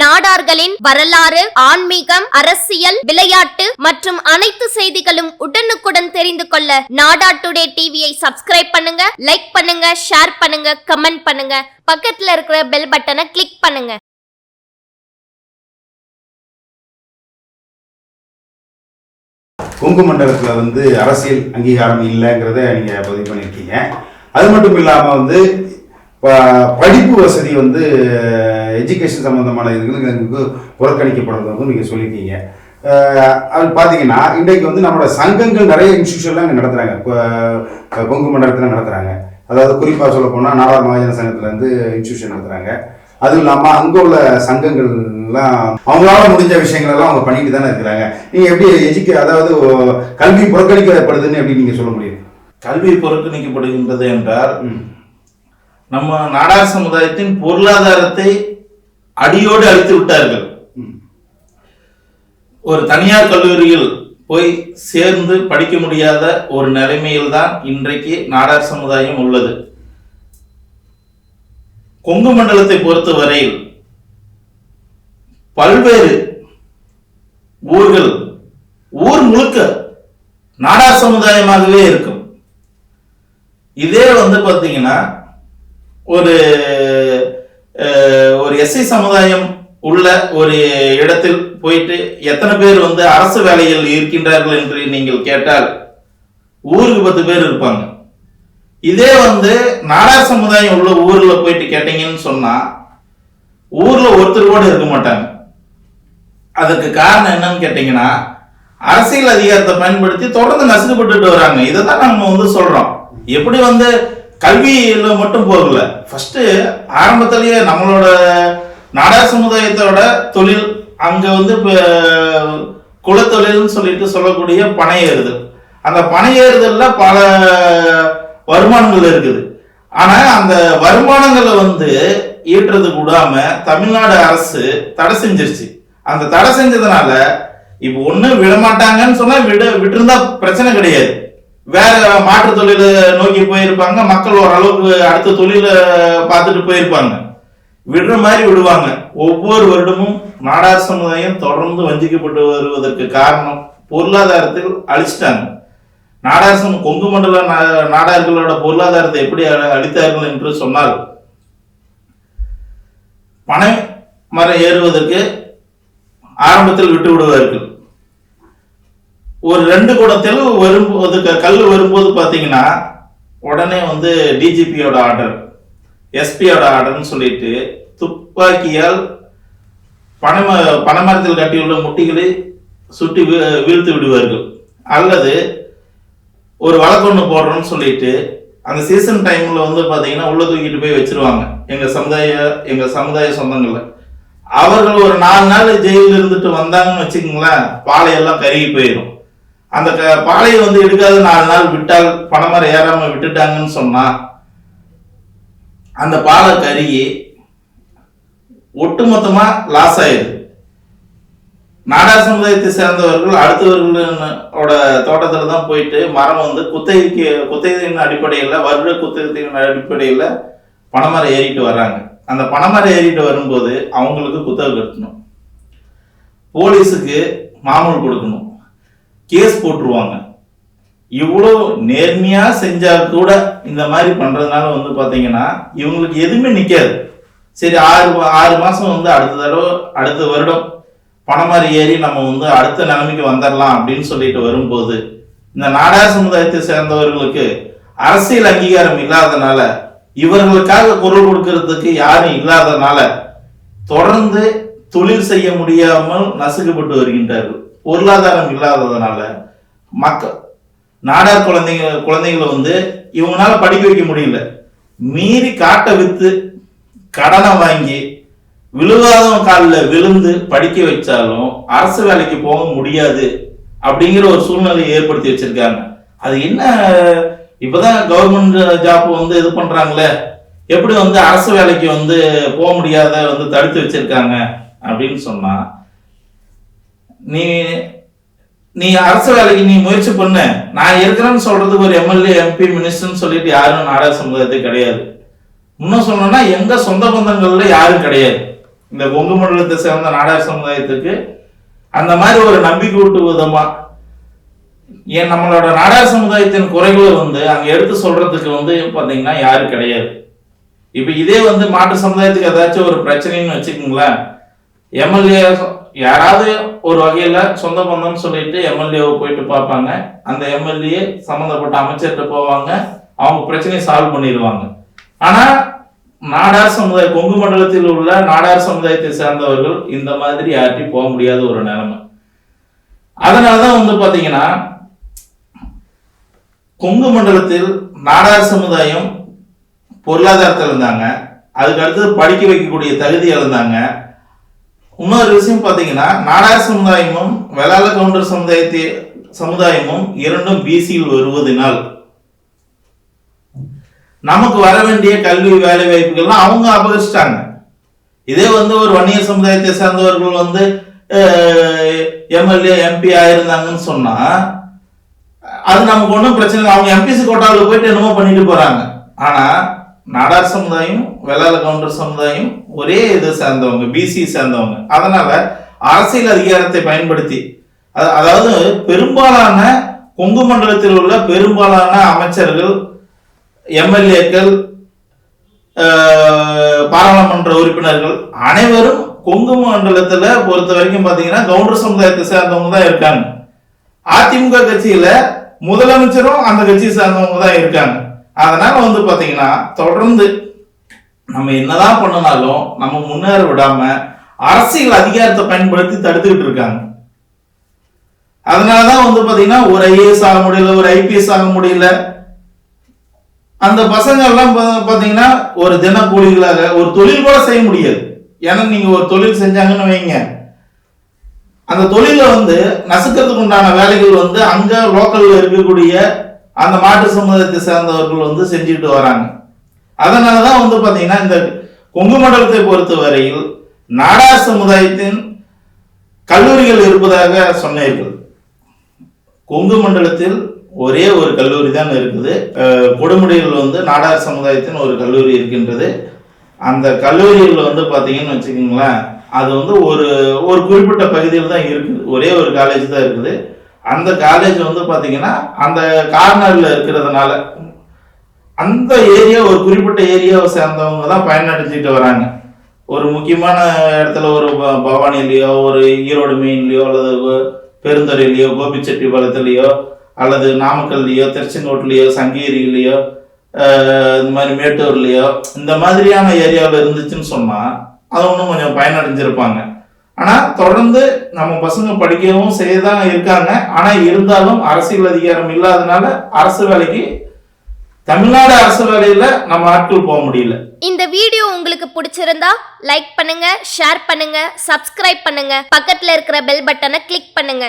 நாடார்களின் வரலாறு ஆன்மீகம் அரசியல் விளையாட்டு மற்றும் அனைத்து செய்திகளும் உடனுக்குடன் தெரிந்து கொள்ள நாடா டுடே டிவியை சப்ஸ்கிரைப் பண்ணுங்க லைக் பண்ணுங்க ஷேர் பண்ணுங்க கமெண்ட் பண்ணுங்க. பக்கத்துல இருக்கிற பெல் பட்டனை கிளிக் பண்ணுங்க. கொங்கு மண்டலத்தில் வந்து அரசியல் அங்கீகாரம் இல்லைங்கிறத நீங்கள் பதிவு பண்ணியிருக்கீங்க அது மட்டும் இல்லாமல் வந்து படிப்பு வசதி வந்து எஜுகேஷன் சம்மந்தமான இதுகளுக்கு புறக்கணிக்கப்படுறது வந்து நீங்கள் சொல்லியிருக்கீங்க அது பார்த்தீங்கன்னா இன்றைக்கு வந்து நம்மளோட சங்கங்கள் நிறைய இன்ஸ்டியூஷன்லாம் இங்கே நடத்துகிறாங்க இப்போ கொங்கு மண்டலத்தில் நடத்துகிறாங்க அதாவது குறிப்பாக சொல்ல போனால் நாலார் மகாஜன சங்கத்துலேருந்து இன்ஸ்டியூஷன் நடத்துகிறாங்க அதுவும் இல்லாமல் அங்கே உள்ள சங்கங்கள்லாம் அவங்களால முடிஞ்ச விஷயங்கள் எல்லாம் அவங்க பண்ணிட்டு தானே இருக்கிறாங்க. நீங்கள் எப்படி எஜுகே அதாவது கல்வி புறக்கணிக்கப்படுதுன்னு எப்படி நீங்கள் சொல்ல முடியும்? கல்வி புறக்கணிக்கப்படுகின்றது என்றால். நம்ம நாடார் சமுதாயத்தின் பொருளாதாரத்தை அடியோடு அழித்து விட்டார்கள். ஒரு தனியார் கல்லூரியில் போய் சேர்ந்து படிக்க முடியாத ஒரு நிலைமையில் தான் இன்றைக்கு நாடார் சமுதாயம் உள்ளது. கொங்கு மண்டலத்தை பொறுத்தவரையில் பல்வேறு ஊர்கள் ஊர் முழுக்க நாடார் சமுதாயமாகவே இருக்கும். இதே வந்து பார்த்தீங்கன்னா ஒரு ஒரு எஸ்சி சமுதாயம் உள்ள ஒரு இடத்தில் போயிட்டு எத்தனை பேர் வந்து அரசு வேலையில் இருக்கின்றார்கள் என்று நீங்கள் கேட்டால் ஊருக்கு பத்து பேர் இருப்பாங்க. இதே வந்து நாடார் சமுதாயம் உள்ள ஊர்ல போயிட்டு கேட்டீங்கன்னு சொன்னா ஊர்ல ஒருத்தர் கூட இருக்க மாட்டாங்க. அதுக்கு காரணம் என்னன்னு கேட்டீங்கன்னா அரசியல் அதிகாரத்தை பயன்படுத்தி தொடர்ந்து நசுக்கப்பட்டுட்டு வராங்க. இதை தான் நம்ம வந்து சொல்றோம். எப்படி வந்து கல்வியில் மட்டும் போகல. ஃபர்ஸ்ட் ஆரம்பத்திலேயே நம்மளோட நாடா சமுதாயத்தோட தொழில் அங்க வந்து இப்போ குலத்தொழில்னு சொல்லிட்டு சொல்லக்கூடிய பனை ஏறுதல் அந்த பனை ஏறுதலில் பல வருமானங்கள் இருக்குது. ஆனா அந்த வருமானங்களை வந்து ஈட்டுறது கூடாம தமிழ்நாடு அரசு தடை செஞ்சிருச்சு. அந்த தடை செஞ்சதுனால இப்போ ஒண்ணு விடமாட்டாங்கன்னு சொன்னால் விட விட்டுருந்தா பிரச்சனை கிடையாது. வேற மாற்று தொழிலை நோக்கி போயிருப்பாங்க. மக்கள் ஓரளவுக்கு அடுத்த தொழிலை பார்த்துட்டு போயிருப்பாங்க. விடுற மாதிரி விடுவாங்க. ஒவ்வொரு வருடமும் நாடார் சமுதாயம் தொடர்ந்து வஞ்சிக்கப்பட்டு வருவதற்கு காரணம் பொருளாதாரத்தில் அழிச்சிட்டாங்க. நாடார் சம கொங்கு மண்டல நா- நாடார்களோட பொருளாதாரத்தை எப்படி அ- அழித்தார்கள் என்று சொன்னால் பனை மரம் ஏறுவதற்கு ஆரம்பத்தில் விட்டு விடுவார்கள் ஒரு ரெண்டு குடத்தில் வரும்போது கல் வரும்போது பார்த்தீங்கன்னா உடனே வந்து டிஜிபியோட ஆர்டர் எஸ்பியோட ஆர்டர்னு சொல்லிட்டு துப்பாக்கியால் பனம பனைமரத்தில் கட்டியுள்ள முட்டிகளை சுட்டி வீ- வீழ்த்து விடுவார்கள். அல்லது ஒரு வழக்கு போடுறோம்னு சொல்லிட்டு அந்த சீசன் டைமில் வந்து பார்த்தீங்கன்னா உள்ள தூக்கிட்டு போய் வச்சிருவாங்க. எங்கள் சமுதாய எங்கள் சமுதாய சொந்தங்களில். அவர்கள் ஒரு நாலு நாள் ஜெயிலில் இருந்துட்டு வந்தாங்கன்னு வச்சுக்கோங்களேன் பாலையெல்லாம் கருகி போயிடும் அந்த க- பாலையை வந்து எடுக்காத நாலு நாள் விட்டால் பணமரம் ஏறாம விட்டுட்டாங்கன்னு சொன்னா அந்த பாலை கருகி ஒட்டுமொத்தமா லாஸ் ஆயிடுது. நாடார் சமுதாயத்தை சேர்ந்தவர்கள் அடுத்தவர்களோட தோட்டத்துல தான் போயிட்டு மரம் வந்து குத்தகைக்கு குத்தகையின் அடிப்படையில் வருட குத்தகத்தின் அடிப்படையில் பனைமரம் ஏறிட்டு வர்றாங்க. அந்த பனைமரம் ஏறிட்டு வரும்போது அவங்களுக்கு குத்தகை கட்டணும். போலீஸுக்கு மாமூல் கொடுக்கணும். கேஸ் போட்டுருவாங்க. இவ்வளோ நேர்மையாக செஞ்சால் கூட இந்த மாதிரி பண்ணுறதுனால வந்து பார்த்தீங்கன்னா இவங்களுக்கு எதுவுமே நிற்காது சரி ஆறு மா- ஆறு மாதம் வந்து அடுத்த தடவை அடுத்த வருடம் பணம் மாதிரி ஏறி நம்ம வந்து அடுத்த நிலைமைக்கு வந்துடலாம் அப்படின்னு சொல்லிட்டு வரும்போது இந்த நாடார் சமுதாயத்தை சேர்ந்தவர்களுக்கு அரசியல் அங்கீகாரம் இல்லாதனால இவர்களுக்காக குரல் கொடுக்கறதுக்கு யாரும் இல்லாதனால தொடர்ந்து தொழில் செய்ய முடியாமல் நசுக்கப்பட்டு வருகின்றார்கள். பொருளாதாரம் இல்லாததுனால மக்கள் நாடார் குழந்தைங்க குழந்தைங்களை வந்து இவங்களால படிக்க வைக்க முடியல. மீறி காட்டை விற்று கடனை வாங்கி விழுவாதவன் காலில் விழுந்து படிக்க வச்சாலும் அரசு வேலைக்கு போக முடியாது அப்படிங்கிற ஒரு சூழ்நிலையை ஏற்படுத்தி வச்சிருக்காங்க. அது என்ன? இப்போதான் கவர்மெண்ட் ஜாப் வந்து இது பண்றாங்களே. எப்படி வந்து அரசு வேலைக்கு வந்து போக முடியாத வந்து தடுத்து வச்சிருக்காங்க அப்படின்னு சொன்னா நீ நீ அரசு வேலைக்கு நீ முயற்சி பண்ண. நான் இருக்கிறேன்னு சொல்றதுக்கு ஒரு எம்எல்ஏ எம்பி மினிஸ்டர்னு சொல்லிட்டு யாரும் நாடக சமுதாயத்தை கிடையாது. இன்னும் சொல்லணும்னா எங்க சொந்த பந்தங்கள்ல யாரும் கிடையாது. இந்த கொங்கு மண்டலத்தை சேர்ந்த நாடார் சமுதாயத்துக்கு அந்த மாதிரி ஒரு நம்பிக்கை ஊட்டு விதமா ஏன் நம்மளோட நாடக சமுதாயத்தின் குறைகளை வந்து அங்க எடுத்து சொல்றதுக்கு வந்து பாத்தீங்கன்னா யாரும் கிடையாது. இப்ப இதே வந்து மாற்று சமுதாயத்துக்கு ஏதாச்சும் ஒரு பிரச்சனைன்னு வச்சுக்கோங்களேன். எம்எல்ஏ யாராவது ஒரு வகையில சொந்த பந்தம்னு சொல்லிட்டு எம்எல்ஏவை போயிட்டு பார்ப்பாங்க. அந்த எம்எல்ஏ சம்மந்தப்பட்ட அமைச்சர்கிட்ட போவாங்க. அவங்க பிரச்சனையை சால்வ் பண்ணிடுவாங்க. ஆனா நாடார் சமுதாய கொங்கு மண்டலத்தில் உள்ள நாடார் சமுதாயத்தை சேர்ந்தவர்கள் இந்த மாதிரி யார்ட்டையும் போக முடியாத ஒரு நிலைமை. அதனாலதான் வந்து பாத்தீங்கன்னா கொங்கு மண்டலத்தில் நாடார் சமுதாயம் பொருளாதாரத்தில் இருந்தாங்க. அதுக்கு அடுத்தது படிக்க வைக்கக்கூடிய தகுதி இருந்தாங்க. இன்னொரு விஷயம் பார்த்தீங்கன்னா நாடார் சமுதாயமும் வெளாள கவுண்டர் சமுதாயத்தை சமுதாயமும் இரண்டும் பிசியில் வருவதனால் நமக்கு வர வேண்டிய கல்வி வேலை வாய்ப்புகள்லாம் அவங்க அபகரிச்சிட்டாங்க. இதே வந்து ஒரு வன்னியர் சமுதாயத்தை சேர்ந்தவர்கள் வந்து எம்எல்ஏ எம்பி ஆயிருந்தாங்கன்னு சொன்னா அது நமக்கு ஒன்றும் பிரச்சனை இல்லை. அவங்க எம்பிசி கோட்டாவில் போயிட்டு என்னமோ பண்ணிட்டு போறாங்க. ஆனா நாடார் சமுதாயம் வெள்ளாள கவுண்டர் சமுதாயம் ஒரே இதை சேர்ந்தவங்க பிசி சேர்ந்தவங்க. அதனால அரசியல் அதிகாரத்தை பயன்படுத்தி அதாவது பெரும்பாலான கொங்கு மண்டலத்தில் உள்ள பெரும்பாலான அமைச்சர்கள் எம்எல்ஏக்கள் பாராளுமன்ற உறுப்பினர்கள் அனைவரும் கொங்கு மண்டலத்துல பொறுத்த வரைக்கும் பாத்தீங்கன்னா கவுண்டர் சமுதாயத்தை சேர்ந்தவங்க தான் இருக்காங்க. அதிமுக கட்சியில முதலமைச்சரும் அந்த கட்சியை சேர்ந்தவங்க தான் இருக்காங்க. அதனால வந்து பார்த்தீங்கன்னா தொடர்ந்து நம்ம என்னதான் பண்ணினாலும் நம்ம முன்னேற விடாம அரசியல் அதிகாரத்தை பயன்படுத்தி தடுத்துக்கிட்டு இருக்காங்க. அதனாலதான் வந்து பாத்தீங்கன்னா ஒரு ஐஏஎஸ் ஆக முடியல ஒரு ஐபிஎஸ் ஆக முடியல. அந்த பசங்க எல்லாம் பாத்தீங்கன்னா ஒரு தினக்கூலிகளாக ஒரு தொழில் கூட செய்ய முடியாது. ஏன்னா நீங்க ஒரு தொழில் செஞ்சாங்கன்னு வைங்க. அந்த தொழில வந்து நசுக்கிறதுக்கு உண்டான வேலைகள் வந்து அங்க லோக்கல்ல இருக்கக்கூடிய அந்த மாற்று சமுதாயத்தை சேர்ந்தவர்கள் வந்து செஞ்சுட்டு வராங்க. அதனாலதான் வந்து பார்த்தீங்கன்னா இந்த கொங்கு மண்டலத்தை பொறுத்த வரையில் நாடார் சமுதாயத்தின் கல்லூரிகள் இருப்பதாக சொன்னீர்கள். கொங்கு மண்டலத்தில் ஒரே ஒரு கல்லூரி தான் இருக்குது. கொடுமுடியில் வந்து நாடார் சமுதாயத்தின் ஒரு கல்லூரி இருக்கின்றது. அந்த கல்லூரியில் வந்து பார்த்தீங்கன்னு வச்சுக்கோங்களேன் அது வந்து ஒரு ஒரு குறிப்பிட்ட பகுதியில் தான் இருக்குது. ஒரே ஒரு காலேஜ் தான் இருக்குது. அந்த காலேஜ் வந்து பார்த்தீங்கன்னா அந்த கார்னரில் இருக்கிறதுனால அந்த ஏரியா ஒரு குறிப்பிட்ட ஏரியாவை சேர்ந்தவங்க தான் பயனடைஞ்சிட்டு வராங்க. ஒரு முக்கியமான இடத்துல ஒரு ப- பவானிலேயோ ஒரு ஈரோடு மெயின்லேயோ அல்லது பெருந்துறையிலையோ பெருந்துறையிலையோ கோபிச்செட்டிப்பாளையத்துலேயோ அல்லது நாமக்கல்லையோ திருச்செங்கோட்டிலையோ சங்ககிரியிலையோ இந்த மாதிரி மேட்டூர்லேயோ இந்த மாதிரியான ஏரியாவில் இருந்துச்சுன்னு சொன்னால் அது இன்னும் கொஞ்சம் பயனடைஞ்சிருப்பாங்க. ஆனால் தொடர்ந்து நம்ம பசங்க படிக்கவும் செய்யதான் இருக்காங்க. ஆனால் இருந்தாலும் அரசியல் அதிகாரம் இல்லாதனால அரசு வேலைக்கு தமிழ்நாடு அரசு வேலையில நம்ம ஆட்கள் போக முடியல. இந்த வீடியோ உங்களுக்கு பிடிச்சிருந்தா லைக் பண்ணுங்க ஷேர் பண்ணுங்க சப்ஸ்கிரைப் பண்ணுங்க. பக்கத்துல இருக்கிற பெல் பட்டனை கிளிக் பண்ணுங்க.